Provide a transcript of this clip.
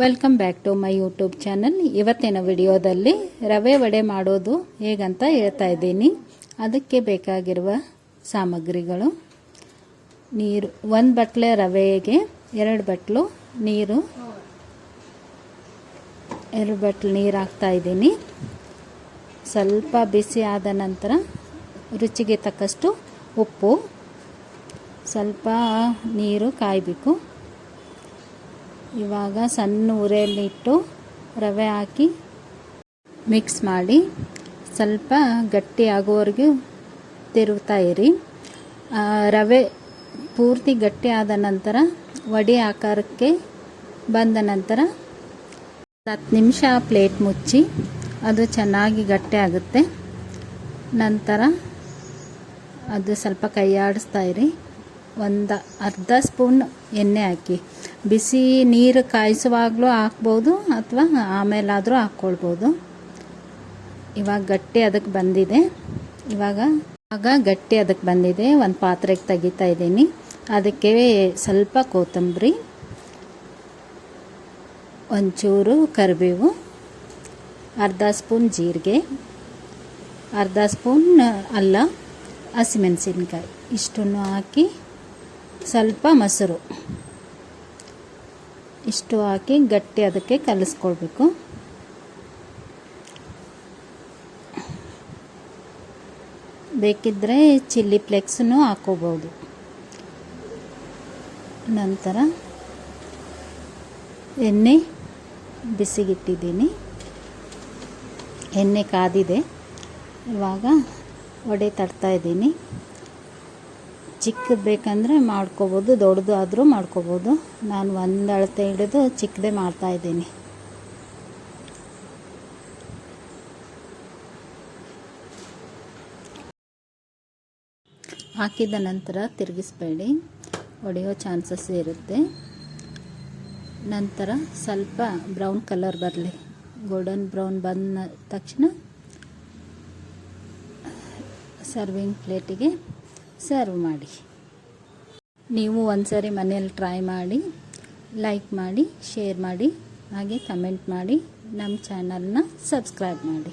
Welcome back to my YouTube channel ಇವತ್ತಿನ ವಿಡಿಯೋದಲ್ಲಿ ರವೆ ವಡೆ ಮಾಡೋದು ಹೇಗಂತ ಹೇಳ್ತಾ ಇದ್ದೀನಿ. ಅದಕ್ಕೆ ಬೇಕಾಗಿರುವ ಸಾಮಗ್ರಿಗಳು. ನೀರು, ಒಂದು ಬಟ್ಲೆ ರವೆಗೆ ಎರಡು ಬಟ್ಲು ನೀರು. ಎರಡು ಬಟ್ಲು ನೀರು ಹಾಕ್ತಾ ಇದ್ದೀನಿ. ಸ್ವಲ್ಪ ಬಿಸಿ ಆದ ನಂತರ ರುಚಿಗೆ ತಕ್ಕಷ್ಟು ಉಪ್ಪು. ಸ್ವಲ್ಪ ನೀರು ಕಾಯಬೇಕು. ಇವಾಗ ಸಣ್ಣ ಉರಿಯಲ್ಲಿಟ್ಟು ರವೆ ಹಾಕಿ ಮಿಕ್ಸ್ ಮಾಡಿ ಸ್ವಲ್ಪ ಗಟ್ಟಿ ಆಗೋವರೆಗೂ ತಿರುಗ್ತಾ ಇರಿ. ರವೆ ಪೂರ್ತಿ ಗಟ್ಟಿ ಆದ ನಂತರ ವಡೆ ಆಕಾರಕ್ಕೆ ಬಂದ ನಂತರ ಹತ್ತು ನಿಮಿಷ ಪ್ಲೇಟ್ ಮುಚ್ಚಿ ಅದು ಚೆನ್ನಾಗಿ ಗಟ್ಟಿ ಆಗುತ್ತೆ. ನಂತರ ಅದು ಸ್ವಲ್ಪ ಕೈ ಇರಿ. ಒಂದು ಅರ್ಧ ಸ್ಪೂನ್ ಎಣ್ಣೆ ಹಾಕಿ. ಬಿಸಿ ನೀರು ಕಾಯಿಸುವಾಗಲೂ ಹಾಕ್ಬೋದು ಅಥವಾ ಆಮೇಲಾದರೂ ಹಾಕ್ಕೊಳ್ಬೋದು. ಇವಾಗ ಗಟ್ಟಿ ಅದಕ್ಕೆ ಬಂದಿದೆ. ಇವಾಗ ಆಗ ಗಟ್ಟಿ ಅದಕ್ಕೆ ಬಂದಿದೆ. ಒಂದು ಪಾತ್ರೆಗೆ ತೆಗಿತಾ ಇದ್ದೀನಿ. ಅದಕ್ಕೆ ಸ್ವಲ್ಪ ಕೊತ್ತಂಬರಿ, ಒಂಚೂರು ಕರಿಬೇವು, ಅರ್ಧ ಸ್ಪೂನ್ ಜೀರಿಗೆ, ಅರ್ಧ ಸ್ಪೂನ್ ಅಲ್ಲ, ಹಸಿಮೆಣಸಿನ್ಕಾಯಿ. ಇಷ್ಟನ್ನು ಹಾಕಿ ಸ್ವಲ್ಪ ಮೊಸರು. ಇಷ್ಟು ಹಾಕಿ ಗಟ್ಟಿ ಅದಕ್ಕೆ ಕಲಿಸ್ಕೊಳ್ಬೇಕು. ಬೇಕಿದ್ದರೆ ಚಿಲ್ಲಿ ಫ್ಲೆಕ್ಸನ್ನು ಹಾಕೋಬೋದು. ನಂತರ ಎಣ್ಣೆ ಬಿಸಿಗಿಟ್ಟಿದ್ದೀನಿ. ಎಣ್ಣೆ ಕಾದಿದೆ. ಇವಾಗ ವಡೆ ತಡ್ತಾ ಇದ್ದೀನಿ. ಚಿಕ್ಕದು ಬೇಕಂದರೆ ಮಾಡ್ಕೋಬೋದು ದೊಡ್ಡದು ಆದರೂ ಮಾಡ್ಕೋಬೋದು. ನಾನು ಒಂದು ಅಳತೆ ಹಿಡಿದು ಚಿಕ್ಕದೇ ಮಾಡ್ತಾ ಇದ್ದೀನಿ. ಹಾಕಿದ ನಂತರ ತಿರುಗಿಸ್ಬೇಡಿ. ಒಡೆಯೋ ಚಾನ್ಸಸ್ ಇರುತ್ತೆ. ನಂತರ ಸ್ವಲ್ಪ ಬ್ರೌನ್ ಕಲರ್ ಬರಲಿ. ಗೋಲ್ಡನ್ ಬ್ರೌನ್ ಬಂದ ತಕ್ಷಣ ಸರ್ವಿಂಗ್ ಪ್ಲೇಟಿಗೆ ಸರ್ವ್ ಮಾಡಿ. ನೀವು ಒಂದ್ಸರಿ ಮನೇಲಿ ಟ್ರೈ ಮಾಡಿ ಲೈಕ್ ಮಾಡಿ ಶೇರ್ ಮಾಡಿ, ಹಾಗೆ ಕಮೆಂಟ್ ಮಾಡಿ, ನಮ್ಮ ಚಾನಲ್ನ ಸಬ್ಸ್ಕ್ರೈಬ್ ಮಾಡಿ.